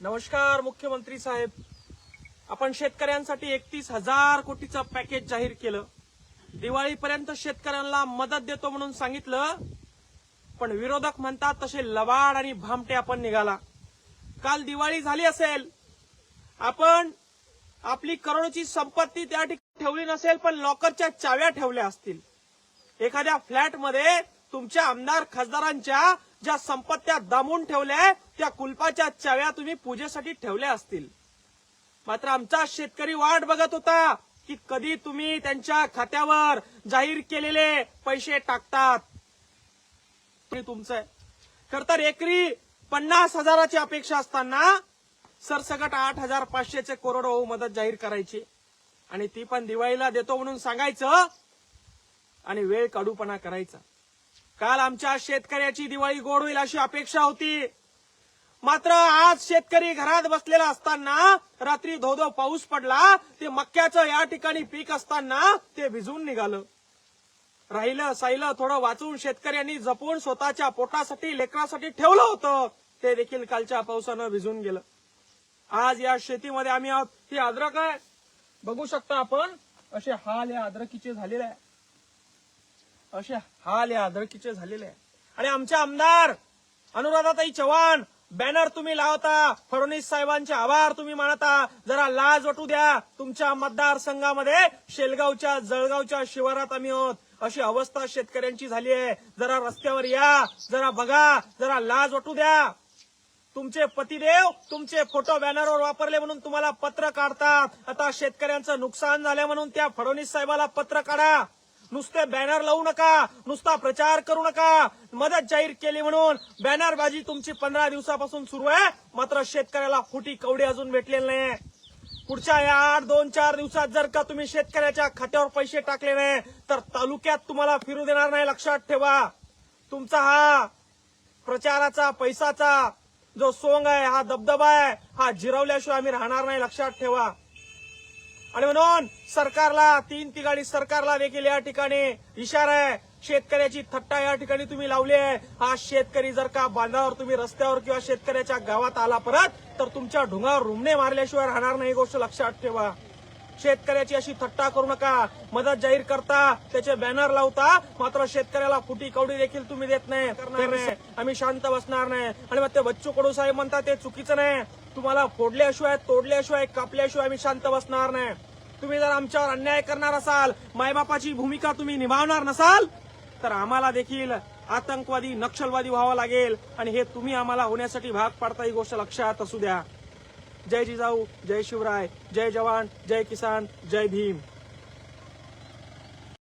नमस्कार मुख्यमंत्री साहेब. आपण शेतकऱ्यांसाठी एकतीस हजार कोटीचं पॅकेज जाहीर केलं. दिवाळीपर्यंत शेतकऱ्यांना मदत देतो म्हणून सांगितलं. पण विरोधक म्हणतात तसे लबाड आणि भामटे आपण निघाला. काल दिवाळी झाली असेल. आपण आपली करोडची संपत्ती त्या ठिकाणी ठेवली नसेल पण लॉकरच्या चाव्या ठेवल्या असतील. एखाद्या फ्लॅटमध्ये तुमच्या आमदार खासदारांच्या ज्या संपत्त्या दामून ठेवल्या त्या कुलपाच्या चाव्या तुम्ही पूजेसाठी ठेवल्या असतील. मात्र आमचा शेतकरी वाट बघत होता की कधी तुम्ही त्यांच्या खात्यावर जाहीर केलेले पैसे टाकतात. हे तुमचं आहे खर तर एकरी पन्नास हजाराची अपेक्षा असताना सरसकट आठ हजार पाचशेचे कोरडवाहू मदत जाहीर करायची. आणि ती पण दिवाळीला देतो म्हणून सांगायचं आणि वेळ काढूपणा करायचा. काल आमच्या शेतकऱ्याची दिवाळी गोड होईल अशी अपेक्षा होती. मात्र आज शेतकरी घरात बसलेला असताना रात्री धो धो पाऊस पडला ते मक्याचं या ठिकाणी पीक असताना ते भिजून निघालं. राहिलं साहिलं थोडं वाचून शेतकऱ्यांनी जपून स्वतःच्या पोटासाठी लेकरासाठी ठेवलं होतं. ते देखील कालच्या पावसानं भिजून गेलं. आज या शेतीमध्ये आम्ही आहोत. ही अद्रक आहे. बघू शकता आपण असे हाल या अद्रकीचे झालेले आहे. असे हाल या आदळकीचे झालेले आहे आणि आमचे आमदार अनुराधाताई चव्हाण बॅनर तुम्ही लावता फडणवीस साहेबांचे आभार तुम्ही मानता जरा लाज वाटू द्या. तुमच्या मतदारसंघामध्ये शेलगावच्या जळगावच्या शिवारात आम्ही आहोत. अशी अवस्था शेतकऱ्यांची झाली आहे. जरा रस्त्यावर या जरा बघा जरा लाज वाटू द्या. तुमचे पतिदेव तुमचे फोटो बॅनरवर वापरले म्हणून तुम्हाला पत्र काढतात. आता शेतकऱ्यांचं नुकसान झालं म्हणून त्या फडणवीस साहेबाला पत्र काढा. नुसते बॅनर लावू नका नुसता प्रचार करू नका. मदत जाहीर केली म्हणून बॅनरबाजी तुमची पंधरा दिवसापासून सुरू आहे. मात्र शेतकऱ्याला फुटी कवडी अजून भेटलेली नाही पुढच्या या आठ दोन चार दिवसात जर का तुम्ही शेतकऱ्याच्या खात्यावर पैसे टाकले नाही तर तालुक्यात तुम्हाला फिरू देणार नाही लक्षात ठेवा. तुमचा हा प्रचाराचा पैसाचा जो सोंग आहे हा दबदबा आहे हा जिरवल्याशिवाय आम्ही राहणार नाही लक्षात ठेवा. आणि म्हणून सरकारला तीन तिघाणी सरकारला देखील या ठिकाणी इशारा आहे. शेतकऱ्याची थट्टा या ठिकाणी तुम्ही लावली आहे. हा शेतकरी जर का बांधावर तुम्ही रस्त्यावर किंवा शेतकऱ्याच्या गावात आला परत तर तुमच्या ढुंगावर रुमणे मारल्याशिवाय राहणार नाही ही गोष्ट लक्षात ठेवा. शेतकऱ्याची अशी थट्टा करू नका. मदत जाहीर करता त्याचे बॅनर लावता मात्र शेतकऱ्याला फुटी कवडी देखील तुम्ही देत नाही. करणार नाही. आम्ही शांत बसणार नाही. आणि मग ते बच्चू कडू साहेब म्हणतात ते चुकीचं नाही. तुम्हाला फोडल्याशिवाय तोडल्याशिवाय कापल्याशिवाय आम्ही शांत बसणार नाही. तुम्ही जर आमच्यावर अन्याय करणार असाल मायबापाची भूमिका तुम्ही निभावणार नसाल तर आम्हाला देखील आतंकवादी नक्षलवादी व्हावं लागेल. आणि हे तुम्ही आम्हाला होण्यासाठी भाग पाडता ही गोष्ट लक्षात असू द्या. जय जिजाऊ जय शिवराय जय जवान जय किसान जय भीम.